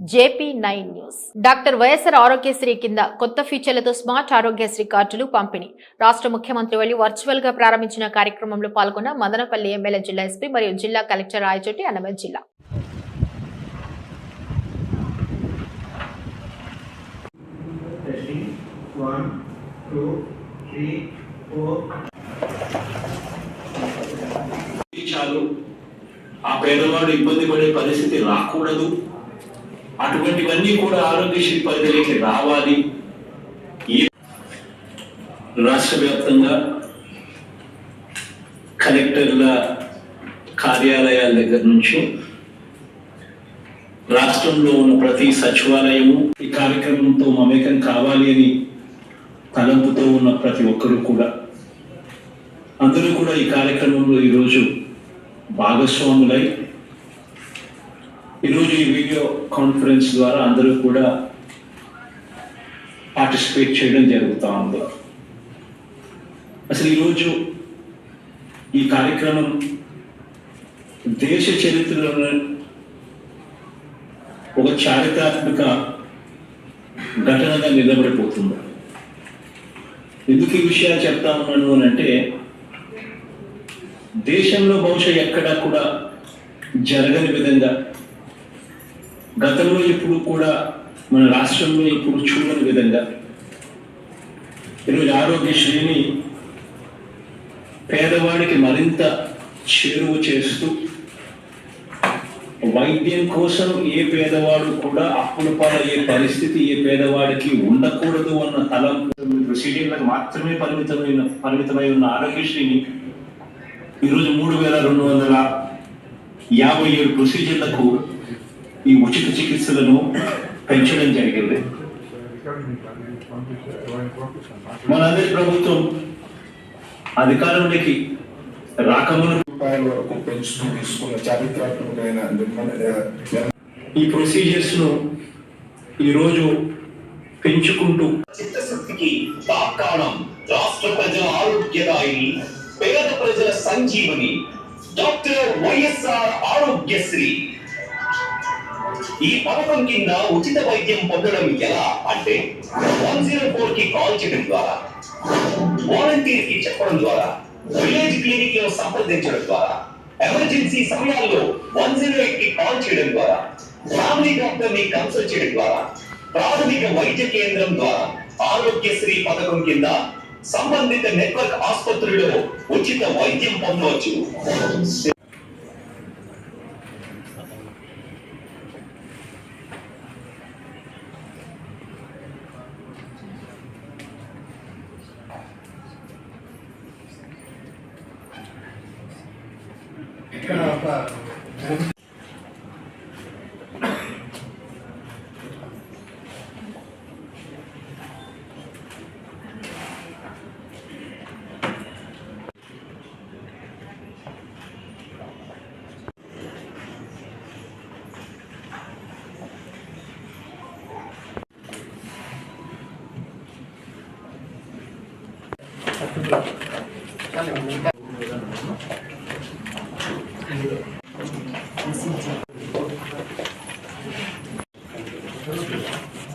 JP nine news. Doctor YSR Aarogyasri కింద కొత్త ఫీచర్లతో స్మార్ట్ ఆరోగ్యశ్రీ కార్డులు పంపిణీ. రాష్ట్ర ముఖ్యమంత్రి వెళ్ళి వర్చువల్గా ప్రారంభించిన కార్యక్రమంలో పాల్గొన్న మదనపల్లి ఎమ్మెల్యే జిల్లా ఎస్పీ మరియు జిల్లా కలెక్టర్ రాయచోటి అన్నమయ్య జిల్లా. ఆ పేదవాడు ఇబ్బంది పడే పరిస్థితి రాకూడదు. అటువంటివన్నీ కూడా ఆరోగ్యశ్రీ పరిధిలోకి రావాలి. ఈ రాష్ట్ర వ్యాప్తంగా కలెక్టర్ల కార్యాలయాల దగ్గర నుంచి రాష్ట్రంలో ఉన్న ప్రతి సచివాలయము ఈ కార్యక్రమంతో మమేకం కావాలి అని తలంపుతో ఉన్న ప్రతి ఒక్కరూ కూడా. అందరూ కూడా ఈ కార్యక్రమంలో ఈరోజు భాగస్వాములై ఈరోజు ఈ వీడియో కాన్ఫరెన్స్ ద్వారా అందరూ కూడా పార్టిసిపేట్ చేయడం జరుగుతూ ఉంది. అసలు ఈరోజు ఈ కార్యక్రమం దేశ చరిత్రలో ఒక చారిత్రాత్మక ఘటనగా నిలబడిపోతుంది. ఎందుకు ఈ విషయాలు చెప్తా ఉన్నాను అని అంటే దేశంలో బహుశా ఎక్కడా కూడా జరగని విధంగా గతంలో ఇప్పుడు కూడా మన రాష్ట్రంలో ఇప్పుడు చూడని విధంగా ఈరోజు ఆరోగ్యశ్రీని పేదవాడికి మరింత చేరువ చేస్తూ వైద్యం కోసం ఏ పేదవాడు కూడా అప్పుల పాలయ్యే పరిస్థితి ఏ పేదవాడికి ఉండకూడదు అన్న తలంపు సిటీలకు మాత్రమే పరిమితమైన పరిమితమై ఉన్న ఆరోగ్యశ్రీని ఈరోజు మూడు వేల రెండు వందల యాభై ఏడు ప్రొసీజర్లకు ఈ ఉచిత చికిత్సలను పెంచడం జరిగింది. మనందరి ప్రభుత్వం అధికారంలోకి రాకమును రూపాయల వరకు పెంచుతూ తీసుకున్న చారిత్రాత్మకమైన ఈ ప్రొసీజర్స్ను ఈరోజు పెంచుకుంటూ చిత్తశక్తికి తాత్కాలం రాష్ట్ర ప్రజల ఆరోగ్యదాయిని పేద ప్రజల సంజీవని. డాక్టర్ వైఎస్ఆర్ ఆరోగ్యశ్రీ ఈ పథకం కింద ఉచిత వైద్యం పొందడం ఎలా అంటే వన్ జీరో ఫోర్కి కాల్ చేయడం ద్వారా వాలంటీర్కి చెప్పడం ద్వారా విలేజ్ క్లినిక్లో సంప్రదించడం ద్వారా ఎమర్జెన్సీ సమయాల్లో వన్ జీరో ఎయిట్కి కాల్ చేయడం ద్వారా ఫ్యామిలీ డాక్టర్ని కన్సల్ట్ చేయడం ద్వారా ప్రాథమిక వైద్య కేంద్రం ద్వారా ఆరోగ్యశ్రీ పథకం కింద సంబంధిత నెట్వర్క్ ఆసుపత్రుల్లో ఉచిత వైద్యం పొందవచ్చు. ఇక్కడ ఒక Thank created.